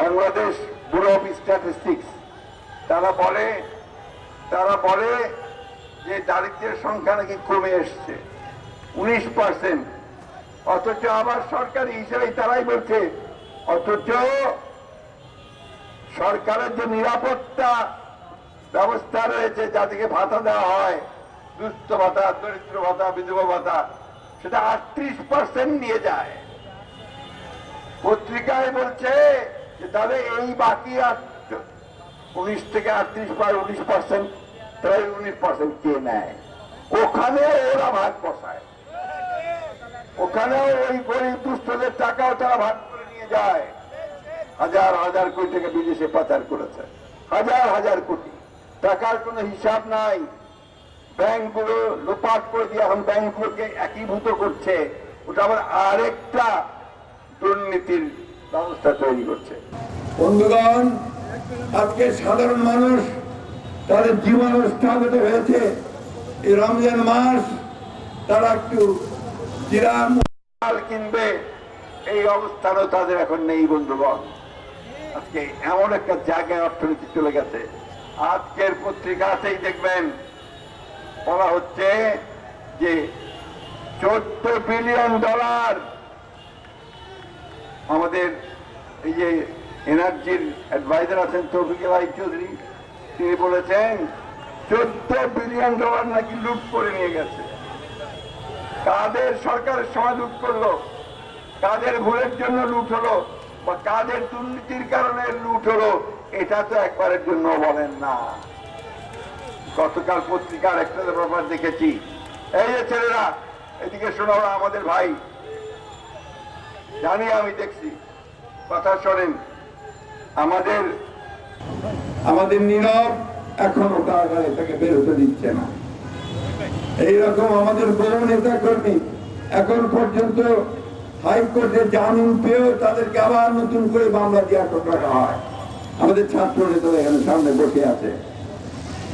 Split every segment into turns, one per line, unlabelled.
Bangladesh bureau of statistics তারা বলে তারা বলে যে দারিদ্র্যের সংখ্যা নাকি কমে এসছে। উনিশ পার্সেন্ট অথচ আবার সরকারি হিসেবে তারাই বলছে, অথচ সরকারের যে নিরাপত্তা ব্যবস্থা রয়েছে, যাদেরকে ভাতা দেওয়া হয়, দুস্থ ভাতা, দরিদ্র ভাতা, বিধবা ভাতা, সেটা আটত্রিশ পার্সেন্ট নিয়ে যায়। পত্রিকায় বলছে তাহলে এই বাকি উনিশ থেকে আটত্রিশ বা উনিশ পার্সেন্ট প্রায় উনিশ পার্সেন্ট কে নেয়? ওখানে ওরা ভাগ বসায়। ওখানেও ওই গরিব দুস্থদের টাকাও তারা ভাগ করে নিয়ে যায়। হাজার হাজার কোটি টাকা বিদেশে পাচার করেছে। হাজার হাজার কোটি। টাকার কোনো হিসাব নাই। ব্যাংকগুলো লোপাট করে দিয়ে এখন ব্যাংকগুলোকে একীভূত করছে। ওটা আবার আরেকটা দুর্নীতির ব্যবস্থা তৈরি করছে।
বন্ধুগণ আজকে সাধারণ মানুষ তাদের জীবন স্থাপিত হয়েছে। এই রমজান মাস তারা একটু
কিনবে এই অবস্থানও তাদের এখন নেই বন্ধুগণ। আজকে এমন একটা জায়গায় অর্থনীতি চলে গেছে। আজকের পত্রিকাতেই দেখবেন বলা হচ্ছে যে চোদ্দ বিলিয়ন ডলার আমাদের এই যে এনার্জির অ্যাডভাইজার আছেন তৌফিকুল আই চৌধুরী, তিনি বলেছেন, চোদ্দ বিলিয়ন ডলার নাকি লুট করে নিয়ে গেছে। কাদের সরকারের সময় লুট করল? কাদের ভুলের জন্য লুট হলো? বা কাদের দুর্নীতির কারণে লুট হলো? এটা তো একবারের জন্য বলেন না। গতকাল পত্রিকার একটা ব্যাপার দেখেছি। এই যে ছেলেরা, এদিকে শোনা আমাদের ভাই। জানি, আমি দেখছি। কথা শোনেন, আমাদের
আমাদের নীরব এখনও কারাগারে থেকে বেরোতে দিচ্ছে না। এইরকম আমাদের বহু নেতা কর্মী এখন পর্যন্ত হাইকোর্টে জামিন পেয়েও তাদেরকে আবার নতুন করে মামলা দিয়ে আটক রাখা হয় আমাদের ছাত্র নেতারা এখানে সামনে বসে আছে।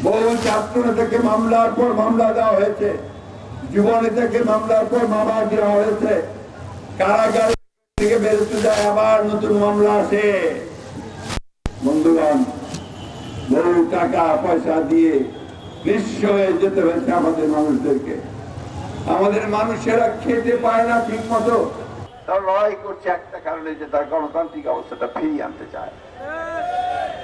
বহু ছাত্র নেতাকে মামলার পর মামলা দেওয়া হয়েছে। যুব নেতাকে মামলার পর মামলা দেওয়া হয়েছে। কারাগার বেরোতে যায় আবার নতুন মামলা আসে। বন্ধুগণ, বহু টাকা, পয়সা দিয়ে নিঃস্ব হয়ে যেতে হয়েছে আমাদের মানুষদেরকে। আমাদের মানুষেরা খেতে পায় না ঠিক মতো
তারা লড়াই করছে একটা কারণে যে তার গণতান্ত্রিক অবস্থাটা ফিরিয়ে আনতে চায়।